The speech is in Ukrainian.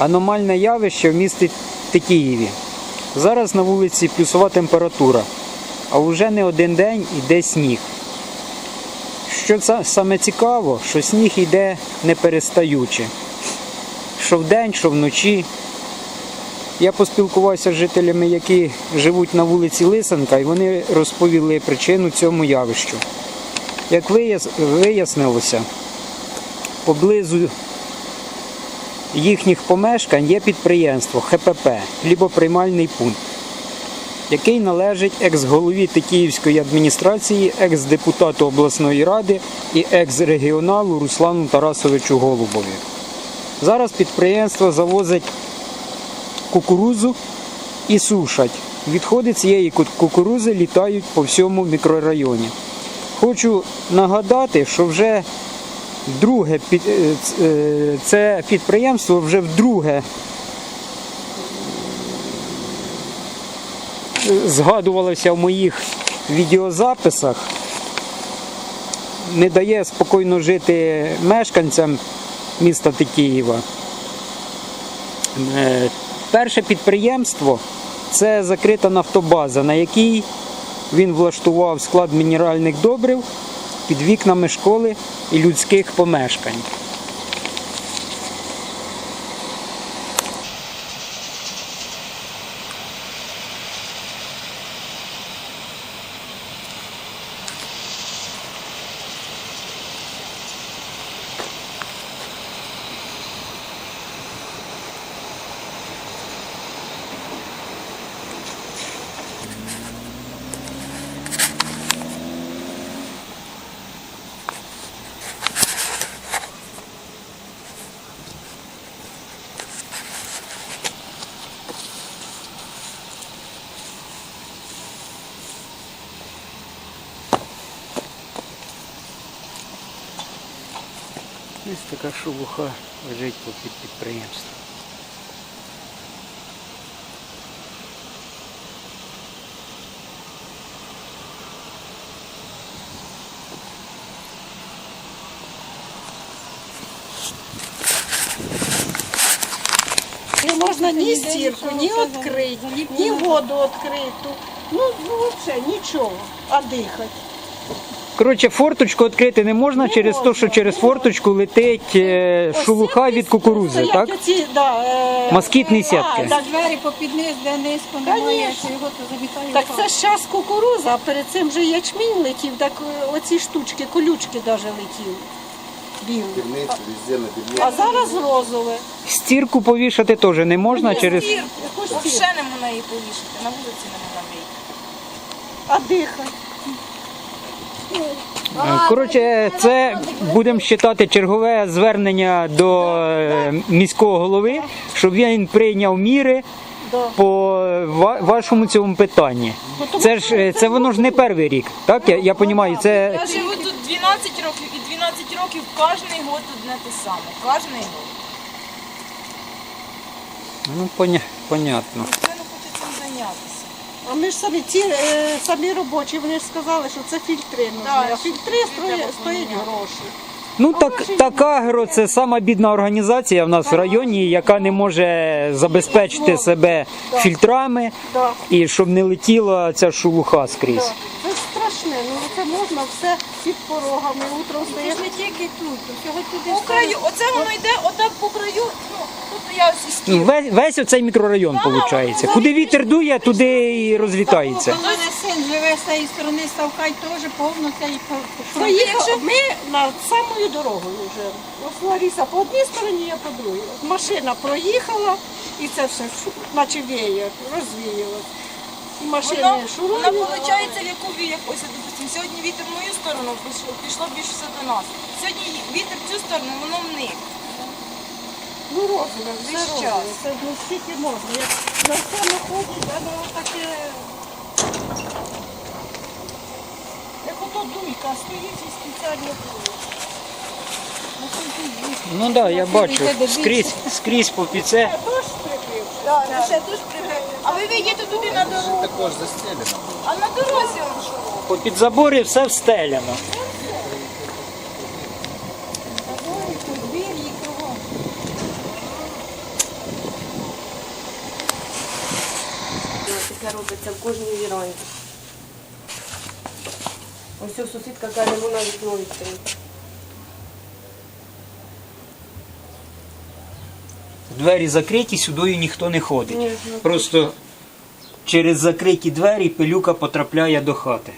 Аномальне явище в місті Тетіїві. Зараз на вулиці плюсова температура, а вже не один день іде сніг. Що це саме цікаво, що сніг йде не перестаючи. Що вдень, що вночі. Я поспілкувався з жителями, які живуть на вулиці Лисенка, і вони розповіли причину цьому явищу. Як вияснилося, поблизу їхніх помешкань є підприємство ХПП хлібоприймальний пункт, який належить екс-голові Тетіївської адміністрації, екс-депутату обласної ради і екс-регіоналу Руслану Тарасовичу Голубові. Зараз підприємство завозить кукурузу і сушать. Відходи цієї кукурузи літають по всьому мікрорайоні. Хочу нагадати, що вже вдруге під- е, е, це підприємство вже вдруге згадувалося в моїх відеозаписах. Не дає спокійно жити мешканцям міста Тетіїва. Е, Перше підприємство це закрита нафтобаза, на якій він влаштував склад мінеральних добрив під вікнами школи і людських помешкань. Ось така шелуха лежить по під підприємством. Не можна ні стірку, ні відкрити, ні воду відкриту. Ну, ну взагалі нічого, а дихати. Коротше, форточку відкрити не можна через те, що через форточку летить е, шелуха від кукурузи, Стоять так? Оці, да, е, Москітні сітки. так, Двері попід низ, де низько немає, Конечно. що його то замітає. так це ж час кукуруза, а перед цим вже ячмінь летів, так е, оці штучки, колючки навіть летіли. Білі. Півниці, везде на А зараз розове. Стірку повішати теж не можна через. Яку стірку? Взагалі не можна її повішати, на вулиці не можна вийти. А дихати. Коротше, це будемо вважати чергове звернення до е, міського голови, щоб він прийняв міри по вашому цьому питанні. Це ж е, це воно ж не перший рік, так? Я, я розумію, це Я живу тут 12 років і 12 років кожен год одне те саме. Кожен год. ну, поня, понятно. Ніхто не хоче цим зайнятися. А ми ж самі ці е, самі робочі, вони ж сказали, що це фільтри нужні. Так, а фільтри стоять, стоять гроші. Ну так, так агро це сама бідна організація в нас в районі, яка не може забезпечити себе фільтрами Да. і щоб не летіла ця шелуха скрізь. Страшне, ну це можна все під порогами, утром Це ж не тільки тут, всього туди По краю, оце воно йде отак по краю. Ну, тут я ось із Ну, Весь, весь оцей мікрорайон виходить. Куди вітер дує, туди і розлітається. У мене син живе з цієї сторони, Ставкай теж повно це і по, ми над самою дорогою вже. Ось Лариса по одній стороні, я по другій. От Машина проїхала і це все, наче веє, розвіяло. І машини шурують. воно виходить в яку ві- ось, допустим, сьогодні вітер в мою сторону пішло, пішло більше все до нас. Сьогодні вітер в цю сторону, воно в них. Ну, розове, все Весь час. Це ну, скільки можна. Як на все находить, воно таке... Як ото дуйка стоїть і спеціально дує. Ну. Ну так, да, я бачу. Скрізь, скрізь по піце. Дощ прибив. Так, ще дуже прибив. Але ви їдете туди на дорогу. Також застелено. А на дорозі он що? По підзаборі все встеляно. Заборі, подвір'ї, кругом. Таке робиться в кожній віранді. Ось сусідка каже, «Ну, вона вікно відкриє. Двері закриті, сюди ніхто не ходить. Ну, Просто через закриті двері пилюка потрапляє до хати.